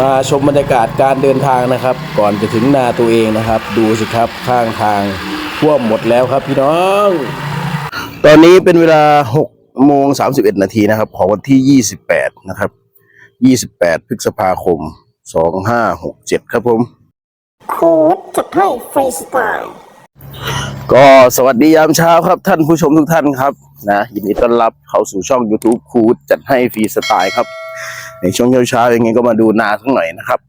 มาชมบรรยากาศการเดินทางนะครับ ก่อนจะถึงนาตัวเองนะครับ ดูสิครับข้างทางท่วมหมดแล้วครับพี่น้อง ตอนนี้เป็นเวลา6โมง31 นาทีนะครับ ของวันที่ 28 นะครับ 28 พฤษภาคม 2567 ครับผมโค้ดจัดให้ฟรีสไตล์ก็สวัสดียามเช้าครับท่านผู้ชมทุกท่านครับนะยินดีต้อนรับเข้าสู่ช่อง YouTube คูดจัดให้ฟรีสไตล์ครับ ในช่วงเช้าๆอย่างไงก็มาดูนาสักหน่อยนะครับ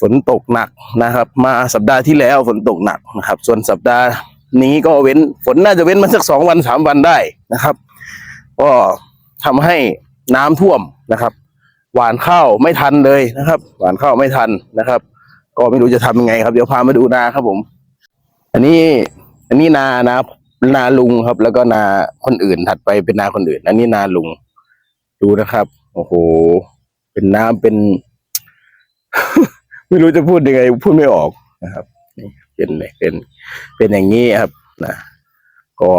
ฝนตกหนักนะครับ มาสัปดาห์ที่แล้วฝนตกหนักนะครับ ส่วนสัปดาห์นี้ก็เว้นฝนน่าจะเว้นมาสักสองวันสามวันได้นะครับ ก็ทำให้น้ำท่วมนะครับ หวานข้าวไม่ทันเลยนะครับ หวานข้าวไม่ทันนะครับ ก็ไม่รู้จะทำยังไงครับ เดี๋ยวพามาดูนาครับผม อันนี้อันนี้นานานาลุงครับ แล้วก็นาคนอื่นถัดไปเป็นนาคนอื่น อันนี้นาลุงดูนะครับ โอ้โห เป็นน้ำเป็น ไม่รู้จะพูดยังไง พูดไม่ออกนะครับนี่เป็นเป็น เป็นอย่างนี้ครับนะก็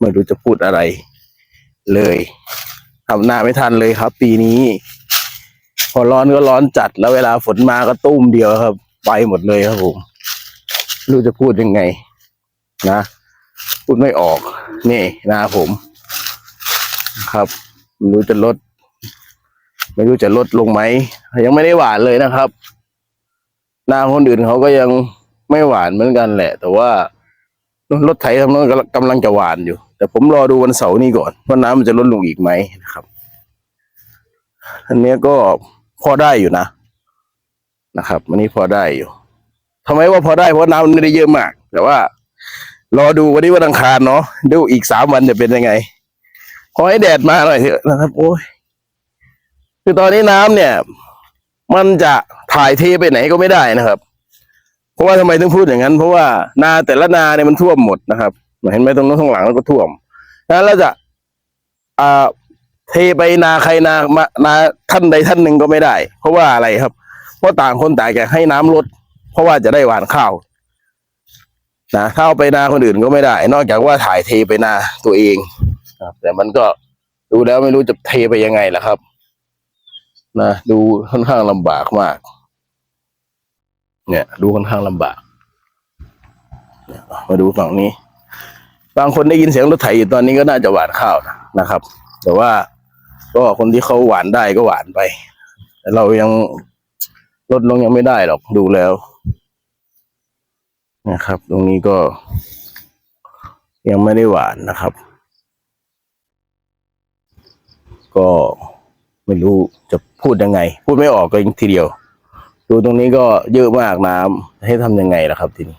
ไม่รู้จะพูดอะไร เลยทำหน้าไม่ทันเลยครับ ปีนี้ พอร้อนก็ร้อนจัดแล้วเวลาฝนมาก็ตุ้มเดียวครับ ไปหมดเลยครับผมไม่รู้จะพูดยังไง นะพูดไม่ออก นี่ นาผม ครับไม่รู้จะลด ไม่รู้จะลดลงไหม ยังไม่ได้หวานเลยนะครับ นาคนอื่นเขาก็ยังไม่หวานเหมือนกันแหละ แต่ว่ารถไถทำนั้นกำลังจะหวานอยู่ แต่ผมรอดูวันเสาร์นี้ก่อนว่าน้ำมันจะลดลงอีกไหมนะครับ อันนี้ก็พอได้อยู่นะ นะครับอันนี้พอได้อยู่ทำไมว่าพอได้เพราะน้ำมันไม่ได้เยอะมาก แต่ว่า รอดูวันนี้วันอังคารเนาะดูอีกสามวันจะเป็นยังไงขอให้แดดมาหน่อยเถอะนะครับ โอ้ย คือตอนนี้น้ำเนี่ย มันจะถ่ายเทไปไหนก็ไม่ได้นะครับ เพราะว่าทำไมต้องพูดอย่างนั้น เพราะว่านาแต่ละนาเนี่ยมันท่วมหมดนะครับเห็นไหมตรงนั้นข้างหลังแล้วก็ท่วมนั้นเราจะอ่าเทไปนาใครนามานาท่านใดท่านหนึ่งก็ไม่ได้ เพราะว่าอะไรครับ เพราะต่างคนต่างอยกให้น้ำลด เพราะว่าจะได้หวานข้าวนะถ้าเอาไปนาคนอื่นก็ไม่ได้ นอกจากว่าถ่ายเทไปนาตัวเองครับแต่มันก็ดูแล้วไม่รู้จะเทไปยังไงล่ะครับ นะดูค่อนข้างลำบากมาก เนี่ย ดูค่อนข้างลำบากมาดูฝั่งนี้ บางคนได้ยินเสียงรถไถอยู่ตอนนี้ก็น่าจะหวานข้าวนะนะครับ แต่ว่าก็คนที่เขาหวานได้ก็หวานไป แต่เรายังลดลงยังไม่ได้หรอกดูแล้ว นะครับ ตรงนี้ก็ยังไม่ได้หวานนะครับ ก็ ไม่รู้จะพูดยังไง พูดไม่ออกก็ทีเดียว ดูตรงนี้ก็เยอะมากน้ำให้ทำยังไงล่ะครับทีนี้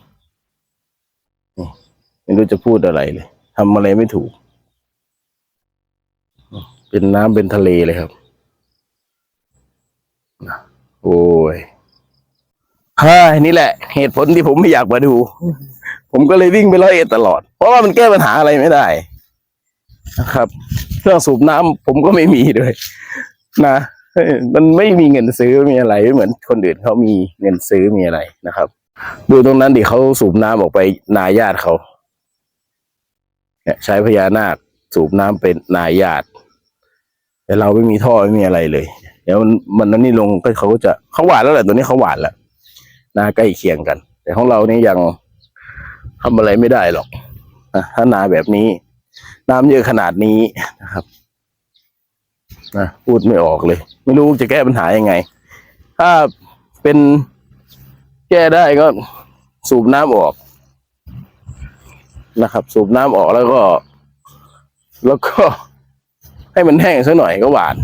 นี่ไม่รู้จะพูดอะไรเลยทำอะไรไม่ถูก เป็นน้ำเป็นทะเลเลยครับโอ้ยฮ่านี่แหละ เหตุผลที่ผมไม่อยากมาดู ผมก็เลยวิ่งไปร้อยเอ็ดตลอด เพราะว่ามันแก้ปัญหาอะไรไม่ได้นะครับ เครื่องสูบน้ำผมก็ไม่มีด้วย นะมันไม่มีเงินซื้อมีอะไรไม่เหมือนคนอื่นเขามีเงินซื้อมีอะไรนะครับ ดูตรงนั้นดิเขาสูบน้ำออกไปนาญาติเขาเนี่ยใช้พญานาคสูบน้ำเป็นนาญาติแต่เราไม่มีท่อไม่มีอะไรเลย เดี๋ยวมันมันนั่นนี่ลงก็เขาก็จะเขาหวานแล้วแหละตัวนี้เขาหวานแล้วนาใกล้เคียงกัน แต่ของเรานี่ยังทำอะไรไม่ได้หรอกนะถ้านาแบบนี้ น้ำเยอะขนาดนี้นะครับ นะพูดไม่ออกเลย ไม่รู้จะแก้ปัญหายังไง ถ้าเป็นแก้ได้ก็สูบน้ำออก นะครับ สูบน้ำออกแล้วก็ แล้วก็ให้มันแห้งสักหน่อยก็หวาน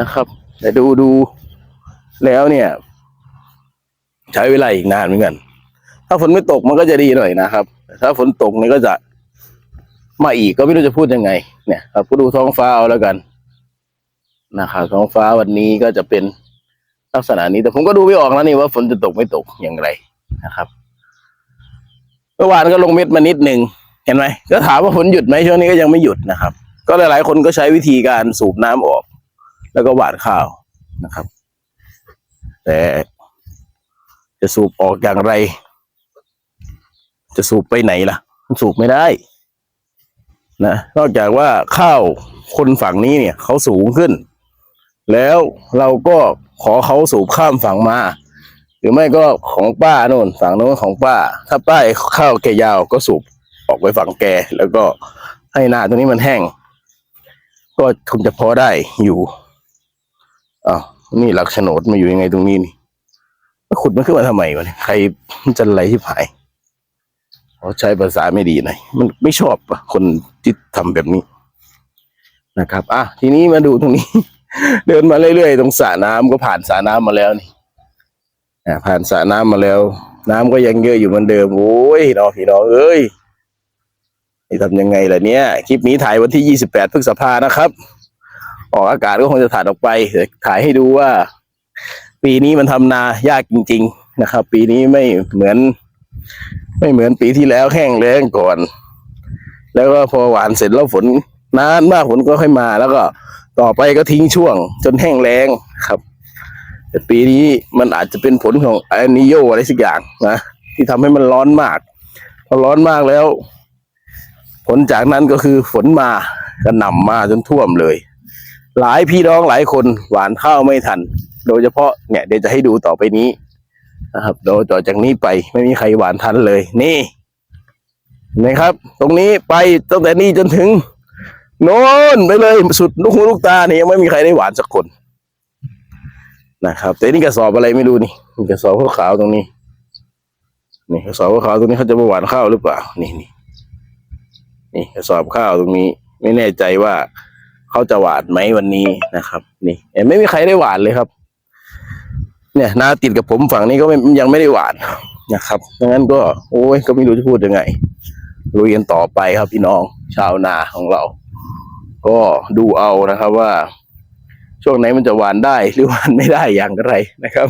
นะครับ แต่ดูดูแล้วเนี่ย ใช้เวลาอีกนานเหมือนกัน ถ้าฝนไม่ตกมันก็จะดีหน่อยนะครับแต่ถ้าฝนตกมันก็จะมาอีกก็ไม่รู้จะพูดยังไง เนี่ยครับก็ดูท้องฟ้าเอาแล้วกัน นะครับท้องฟ้าวันนี้ก็จะเป็นลักษณะนี้แต่ผมก็ดูไม่ออกนะนี่ว่าฝนจะตกไม่ตกอย่างไรนะครับเมื่อวานก็ลงเม็ดมานิดหนึ่งเห็นไหมก็ถามว่าฝนหยุดไหมช่วงนี้ก็ยังไม่หยุดนะครับ ก็หลายๆ คนก็ใช้วิธีการสูบน้ำออก แล้วก็หว่านข้าวนะครับ แต่จะสูบออกอย่างไร จะสูบไปไหนล่ะ มันสูบไม่ได้นะนอกจากว่าข้าวคนฝั่งนี้เนี่ย เขาสูงขึ้น แล้วเราก็ขอเขาสูบข้ามฝั่งมา หรือไม่ก็ของป้าโน่นฝั่งโน้นของป้า ถ้าป้าข้าวแกยาวก็สูบออกไปฝั่งแก แล้วก็ให้นาตรงนี้มันแห้ง ก็คงจะพอได้อยู่อ้าวนี่หลักโฉนดมาอยู่ยังไงตรงนี้นี่ขุดมันขึ้นมาทำไมวะเนี่ยใครมันจะอะไรที่ผายเขาใช้ภาษาไม่ดีหน่อยมันไม่ชอบอะคนที่ทำแบบนี้นะครับ อะทีนี้มาดูตรงนี้ เดินมาเรื่อยๆตรงสระน้ำก็ผ่านสระน้ำมาแล้วนี่ผ่านสระน้ำมาแล้ว น้ำก็ยังเยอะอยู่เหมือนเดิมโอ้ยน้องพี่น้องเอ้ยนี่ทำยังไงล่ะเนี่ยคลิปนี้ถ่ายวันที่28พฤษภานะครับ ออกอากาศก็คงจะถ่ายออกไปถ่ายให้ดูว่า ปีนี้มันทำนายากจริง ๆ นะครับ ปีนี้ไม่เหมือน ไม่เหมือนปีที่แล้วแห้งแล้งก่อน แล้วก็พอหวานเสร็จแล้วฝนนานมากฝนก็ค่อยมาแล้วก็ ต่อไปก็ทิ้งช่วง จนแห้งแล้งครับ แต่ปีนี้มันอาจจะเป็นผลของอนิโยอะไรสักอย่างนะที่ทำให้มันร้อนมากพอร้อนมากแล้ว ผลจากนั้นก็คือฝนมากระหน่ำมาจนท่วมเลย หลายพี่น้องหลายคนหวานข้าวไม่ทัน โดยเฉพาะเนี่ยเดี๋ยวจะให้ดูต่อไปนี้นะครับโดยต่อจากนี้ไปไม่มีใครหวานทันเลย นี่นไหมครับ ตรงนี้ไปตั้งแต่นี้จนถึง โน่นไปเลยสุดลูกหูลูกตาเนี่ยยังไม่มีใครได้หวานสักคนนะครับ แต่นี่กระสอบอะไรไม่รู้นี่กระสอบขาวๆตรงนี้ นี่กระสอบขาวๆตรงนี้เขาจะมาหวานข้าวหรือเปล่า นี่นี่นี่กระสอบข้าวตรงนี้ ไม่แน่ใจว่าเขาจะหวานไหมวันนี้นะครับ นี่เห็นไม่มีใครได้หวานเลยครับ เนี่ยนาติดกับผมฝั่งนี้ก็ยังไม่ได้หวานนะครับดังนั้นก็ โอ้ยก็ไม่รู้จะพูดยังไงลุยกันต่อไปครับพี่น้องชาวนาของเรา ก็ดูเอานะครับว่า ช่วงไหนมันจะหวานได้หรือหวานไม่ได้อย่างไรนะครับ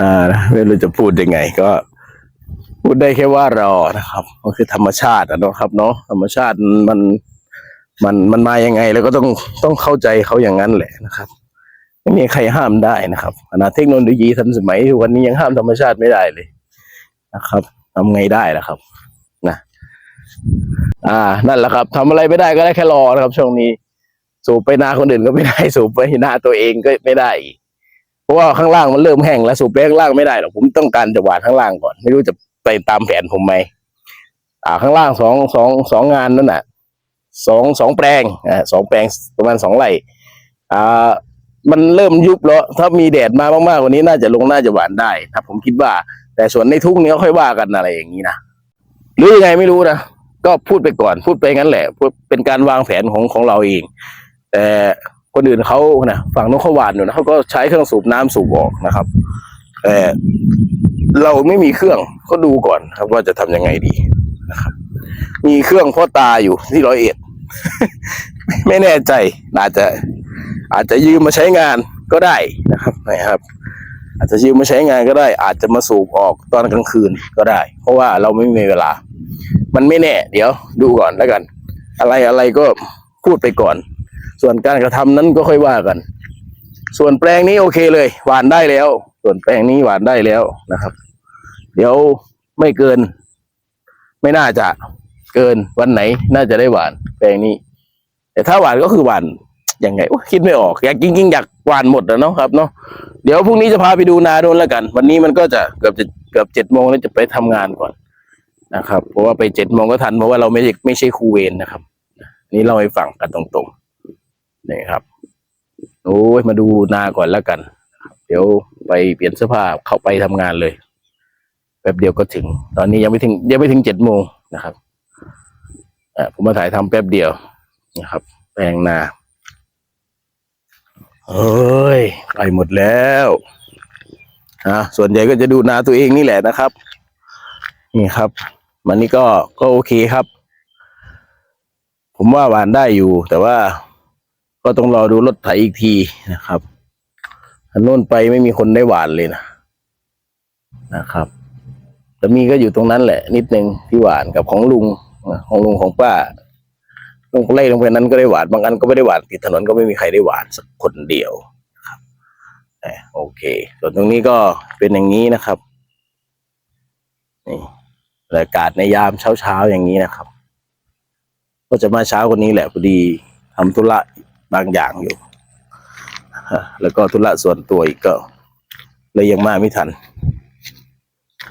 อ่าไม่รู้จะพูดยังไง ก็ พูดได้แค่ว่ารอนะครับก็คือธรรมชาตินะครับ เนาะธรรมชาติมันมันมันมายังไงแล้วก็ต้องต้องเข้าใจเขาอย่างนั้นแหละนะครับ ไม่มีใครห้ามได้นะครับขณะเทคโนโลยีทันสมัยทุกวันนี้ยังห้ามธรรมชาติไม่ได้เลยนะครับทำไงได้ล่ะครับ นะ อ่า นั่นแหละครับทำอะไรไม่ได้ก็ได้แค่รอนะครับ ช่วงนี้ สูบไปนาคนอื่นก็ไม่ได้ สูบไปนาตัวเองก็ไม่ได้ เพราะว่าข้างล่างมันเริ่มแห้งแล้วสูบไปข้างล่างไม่ได้หรอกผมต้องการจะหวานข้างล่างก่อน ไม่รู้จะไปตามแผนผมไหมอ่า ข้างล่างสองสองสองงานนั่นน่ะสองสองแปลงอ่าสองแปลงประมาณสองไร่อ่ามันเริ่มยุบแล้ว ถ้ามีแดดมามากๆกว่านี้น่าจะลงน่าจะหวานได้นะผมคิดว่า แต่ส่วนในทุ่งนี้ก็ค่อยว่ากันอะไรอย่างนี้นะหรือยังไงไม่รู้นะ ก็พูดไปก่อน พูดไปงั้นแหละพูดเป็นการวางแผนของของเราเอง แต่คนอื่นเขานะฝั่งนู้นเขวานอยู่นะเขาก็ใช้เครื่องสูบน้ำสูบออกนะครับแต่เราไม่มีเครื่องก็ดูก่อนครับว่าจะทำยังไงดีนะครับ มีเครื่องพ่อตาอยู่ที่ร้อยเอ็ดไม่แน่ใจอาจจะ อาจจะยืมมาใช้งานก็ได้นะครับนะครับ อาจจะยืมมาใช้งานก็ได้ อาจจะมาสูบออกตอนกลางคืนก็ได้ เพราะว่าเราไม่มีเวลา มันไม่แน่ เดี๋ยวดูก่อนแล้วกัน อะไรอะไรก็พูดไปก่อน ส่วนการกระทำนั้นก็ค่อยว่ากัน ส่วนแปลงนี้โอเคเลย หวานได้แล้ว ส่วนแปลงนี้หวานได้แล้วนะครับ เดี๋ยวไม่เกิน ไม่น่าจะเกินวันไหน น่าจะได้หวาน แปลงนี้ แต่ถ้าหวานก็คือหวานยังไงคิดไม่ออก อยากจริงๆอยากหวานหมดนะเนาะครับเนาะเดี๋ยวพรุ่งนี้จะพาไปดูนาโดนแล้วกัน วันนี้มันก็จะเกือบจะเกือบเจ็ดโมงแล้วจะไปทำงานก่อน นะครับ เพราะว่าไปเจ็ดโมงก็ทันเพราะว่าเราไม่ใช่ไม่ใช่ครูเวรนะครับ นี่เราให้ฟังกันตรงๆนี่ครับโอ้ยมาดูนาก่อนแล้วกัน เดี๋ยวไปเปลี่ยนเสื้อผ้าเข้าไปทำงานเลยแป๊บเดียวก็ถึง ตอนนี้ยังไม่ถึงยังไม่ถึงเจ็ดโมงนะครับอ่าผมมาถ่ายทำแป๊บเดียวนะครับ แปลงนาเฮ้ยไปหมดแล้วอ่าส่วนใหญ่ก็จะดูนาตัวเองนี่แหละนะครับ นี่ครับ มันนี่ก็ก็โอเคครับ ผมว่าหวานได้อยู่ แต่ว่าก็ต้องรอดูรถไถอีกทีนะครับอันโน้นไปไม่มีคนได้หวานเลยนะนะครับ แต่มีก็อยู่ตรงนั้นแหละ นิดนึงที่หวานกับของลุงของลุงของป้าลงไล่ลงไปนั้นก็ได้หวานบางอันก็ไม่ได้หวานติดถนนก็ไม่มีใครได้หวานสักคนเดียวนะครับโอเค ส่วนตรงนี้ก็เป็นอย่างนี้นะครับนี่ บรรยากาศในยามเช้าๆอย่างนี้นะครับ ก็จะมาเช้ากว่านี้แหละพอดีทำธุระบางอย่างอยู่แล้วก็ธุระส่วนตัวอีกก็เลยยังมาไม่ทัน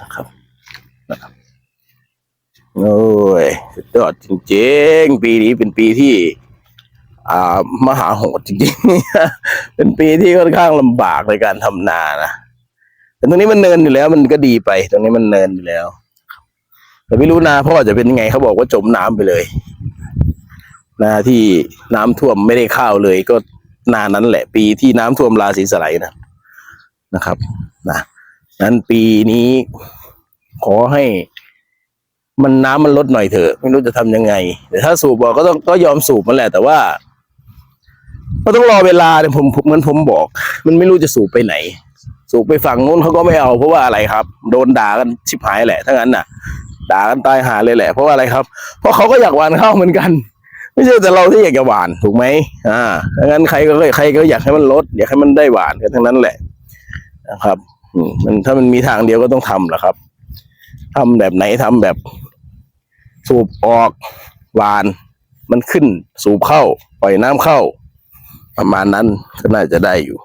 นะครับนะครับโอ้ยสุดยอดจริงๆ ปีนี้เป็นปีที่ อ่ามหาโหดจริงๆ เป็นปีที่ค่อนข้างลำบากในการทำนานะแต่ตรงนี้มันเนินอยู่แล้ว มันก็ดีไป ตรงนี้มันเนินอยู่แล้ว แต่ไม่รู้นาพ่อจะเป็นยังไงเขาบอกว่าจมน้ำไปเลยนาที่น้ำท่วมไม่ได้ข้าวเลย ก็นานั้นแหละ ปีที่น้ำท่วมราศีสไลด์นะนะครับนะนั้นปีนี้ขอให้มันน้ำมันลดหน่อยเถอะ ไม่รู้จะทำยังไงแต่ถ้าสูบบอกก็ต้องก็ยอมสูบมันแหละ แต่ว่าก็ต้องรอเวลาเนี่ยผมผมเหมือนผมบอก มันไม่รู้จะสูบไปไหน สูบไปฝั่งนู้นเขาก็ไม่เอาเพราะว่าอะไรครับ โดนด่ากันชิบหายแหละถ้างั้นน่ะ ด่ากันตายหาเลยแหละ เพราะว่าอะไรครับ เพราะเขาก็อยากหวานข้าวเหมือนกัน ไม่ใช่แต่เราที่อยากจะหวานถูกไหมอ่างั้นใครก็ใครก็อยากให้มันลด อยากให้มันได้หวานกันทั้งนั้นแหละนะครับมันถ้ามันมีทางเดียวก็ต้องทำแหละครับทำแบบไหนทำแบบ สูบออกหวาน มันขึ้นสูบเข้าปล่อยน้ำเข้า ประมาณนั้นก็น่าจะได้อยู่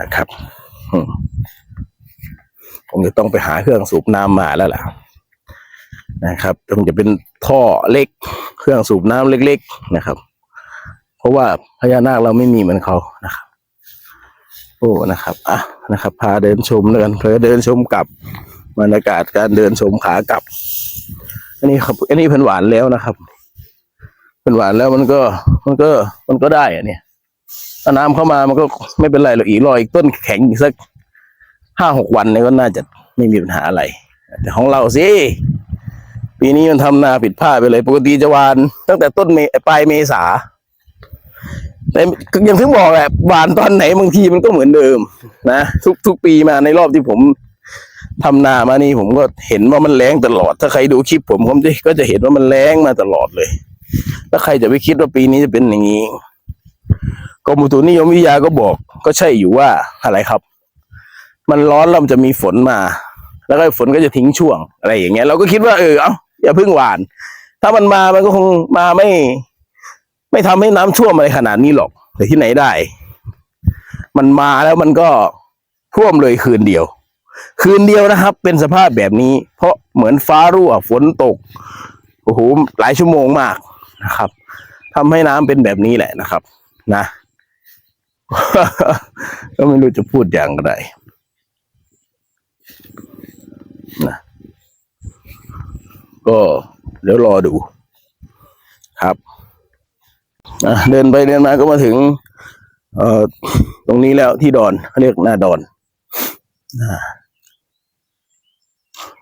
นะครับอืมจะต้องไปหาเครื่องสูบน้ำมาแล้วล่ะ นะครับต้องจะเป็นท่อเล็ก เครื่องสูบน้ำเล็ก ๆนะครับ เพราะว่าพญานาคเราไม่มีเหมือนเขานะครับ โอ้นะครับอะนะครับ พาเดินชมแล้วกันเพื่อเดินชมกลับบรรยากาศการเดินชมขากลับ อันนี้ครับ อันนี้เพิ่นหวานแล้วนะครับเพิ่นหวานแล้วมันก็ มันก็มันก็ได้อะเนี่ยถ้าน้ำเข้ามามันก็ไม่เป็นไรหรอกอีกรออีกต้นแข็งอีกสักห้าหกวันเนี่ยก็น่าจะไม่มีปัญหาอะไร แต่ของเราสิ ปีนี้มันทำนาผิดพลาดไปเลย ปกติจะหวานตั้งแต่ต้นเมปลายเมษาแต่ยังถึงบอกแหละหวานตอนไหนบางทีมันก็เหมือนเดิม นะทุกทุกปีมาในรอบที่ผมทำนามานี่ผมก็เห็นว่ามันแรงตลอด ถ้าใครดูคลิปผมผมจะก็จะเห็นว่ามันแรงมาตลอดเลย แล้วใครจะไปคิดว่าปีนี้จะเป็นอย่างนี้กรมอุตุนิยมวิทยาก็บอก ก็ใช่อยู่ว่าอะไรครับ มันร้อนแล้วมันจะมีฝนมา แล้วก็ฝนก็จะทิ้งช่วงอะไรอย่างเงี้ยเราก็คิดว่าเออเอา อย่าเพิ่งหวาน ถ้ามันมามันก็คงมาไม่ ไม่ทำให้น้ำท่วมอะไรขนาดนี้หรอกแต่ที่ไหนได้ มันมาแล้วมันก็ท่วมเลยคืนเดียว คืนเดียวนะครับ เป็นสภาพแบบนี้ เพราะเหมือนฟ้ารั่วฝนตกโอ้โหหลายชั่วโมงมากนะครับทำให้น้ำเป็นแบบนี้แหละนะครับ นะก็ไม่รู้จะพูดอย่างไรนะ ก็เดี๋ยวรอดูครับเดินไปเดินมาก็มาถึงเออตรงนี้แล้วที่ดอนเรียกหน้าดอน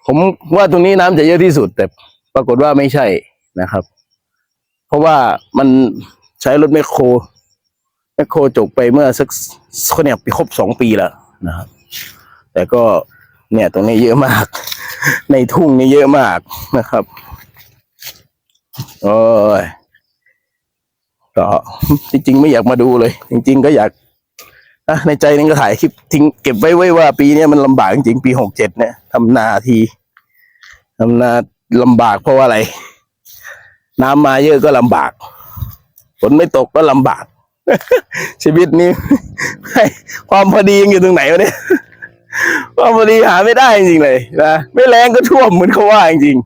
ผมว่าตรงนี้น้ำจะเยอะที่สุด แต่ปรากฏว่าไม่ใช่นะครับ เพราะว่ามันใช้รถแมคโครแมคโครจกไปเมื่อสักเขาเนี่ยปีครบสองปีแล้วนะครับ แต่ก็ เนี่ย ตรงนี้เยอะมาก ในทุ่งนี่เยอะมากนะครับ โอ้ยก็จริง ๆ ไม่อยากมาดูเลย จริง ๆ ก็อยากอะในใจนึงก็ถ่ายคลิปทิ้งเก็บไว้ไว้ว่าปีนี้มันลำบากจริงๆปีหกเจ็ดเนี่ยทำนาทีทำนาลำบากเพราะว่าอะไร น้ำมาเยอะก็ลำบากฝนไม่ตกก็ลำบาก ชีวิตนี้ความพอดียังอยู่ตรงไหนวะเนี่ย ความพอดีหาไม่ได้จริงๆเลยนะไม่แรงก็ท่วมเหมือนเขาว่าจริง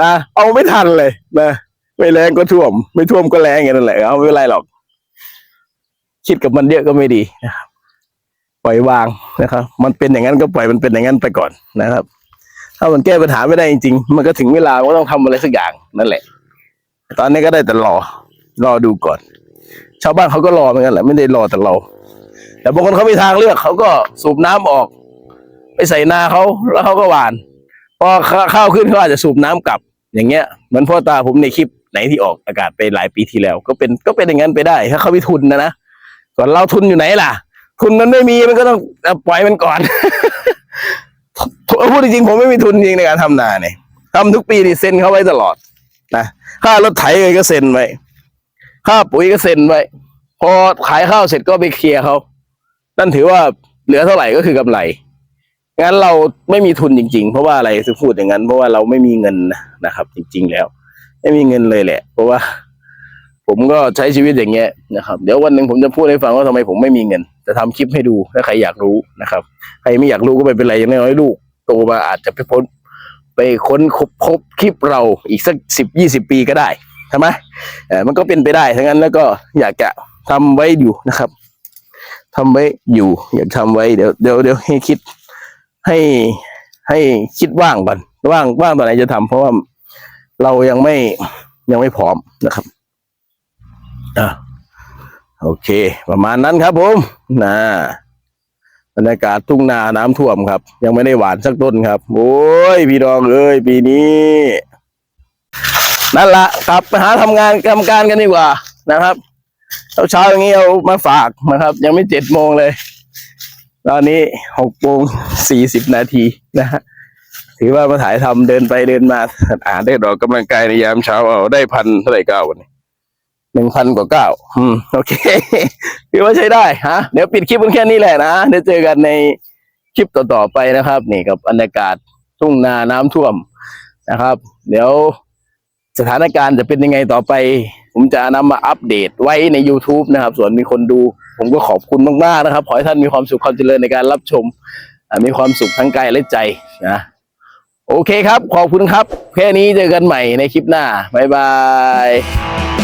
นะเอาไม่ทันเลยนะไม่แรงก็ท่วม ไม่ท่วมก็แรงอย่างนั้นแหละเอาไม่เป็นไรหรอก คิดกับมันเยอะก็ไม่ดีนะครับปล่อยวางนะครับ มันเป็นอย่างนั้นก็ปล่อยมันเป็นอย่างนั้นไปก่อนนะครับ ถ้ามันแก้ปัญหาไม่ได้จริงๆมันก็ถึงเวลาก็ต้องทำอะไรสักอย่างนั่นแหละ ตอนนี้ก็ได้แต่รอ รอดูก่อน ชาวบ้านเขาก็รอเหมือนกันแหละไม่ได้รอแต่เรา แต่บางคนเขามีทางเลือกเขาก็สูบน้ำออก ไปใส่นาเขาแล้วเขาก็หวาน พอข้าวขึ้นเขาอาจจะสูบน้ำกลับ อย่างเงี้ยเหมือนพ่อตาผมในคลิปไหนที่ออกอากาศไปหลายปีที่แล้ว ก็เป็นก็เป็นอย่างนั้นไปได้ ถ้าเขามีทุนนะนะส่วนเราทุนอยู่ไหนล่ะ ทุนมันไม่มีมันก็ต้องปล่อยมันก่อนพูดจริงผมไม่มีทุนจริงในการทำนาเนี่ยทำทุกปีนี่เซ็นเขาไว้ตลอดนะค่ารถไถเลยก็เซ็นไว้ค่าปุ๋ยก็เซ็นไว้พอขายข้าวเสร็จก็ไปเคลียร์เขานั่นถือว่าเหลือเท่าไหร่ก็คือกำไร งั้นเราไม่มีทุนจริง ๆ เพราะว่าอะไรถึงพูดอย่างนั้น เพราะว่าเราไม่มีเงินนะครับ จริง ๆ แล้ว ไม่มีเงินเลยแหละ เพราะว่า ผมก็ใช้ชีวิตอย่างเงี้ยนะครับ เดี๋ยววันหนึ่งผมจะพูดให้ฟังว่าทำไมผมไม่มีเงิน จะทำคลิปให้ดูถ้าใครอยากรู้นะครับ ใครไม่อยากรู้ก็ไม่เป็นไรอย่างน้อยลูกโตมาอาจจะไปพ้นไปค้นคบคบคลิปเราอีกสักสิบยี่สิบปีก็ได้ใช่ไหมเออมันก็เป็นไปได้ทั้งนั้นแล้วก็อยากจะทำไว้อยู่นะครับทำไว้อยู่ อยากทำไว้เดี๋ยวเดี๋ยวเดี๋ยวให้คิด ให้ให้คิดว่างก่อนว่างว่างตอนไหนจะทำเพราะว่าเรายังไม่ยังไม่พร้อมนะครับอะโอเค ประมาณนั้นครับผมนะบรรยากาศทุ่งนาน้ำท่วมครับ ยังไม่ได้หวานสักต้นครับ โอ้ยพี่ดองเอ้ยปีนี้ นั่นละกลับไปหาทำงานกรรมการกันดีกว่านะครับเช้าเช้าอย่างนี้เอามาฝากนะครับ ยังไม่เจ็ดโมงเลย ตอนนี้หกโมงสี่สิบนาทีนะฮะถือว่ามาถ่ายทำเดินไปเดินมาอ่านได้ดอกกำลังกายในยามเช้าเอาได้พันเท่าไหร่เก้าวันนี้หนึ่งพันกว่าเก้าอืมโอเคถือว่าใช้ได้ฮะเดี๋ยวปิดคลิปกันแค่นี้แหละนะเดี๋ยวเจอกันในคลิปต่อๆไปนะครับ นี่กับบรรยากาศทุ่งนาน้ำท่วมนะครับ เดี๋ยวสถานการณ์จะเป็นยังไงต่อไป ผมจะนำมาอัปเดตไว้ใน YouTube นะครับ ส่วนมีคนดู ผมก็ขอบคุณมากๆนะครับ ขอให้ท่านมีความสุขความเจริญในการรับชม มีความสุขทั้งกายและใจนะโอเคครับ ขอบคุณครับ แค่นี้เจอกันใหม่ในคลิปหน้า บ๊ายบาย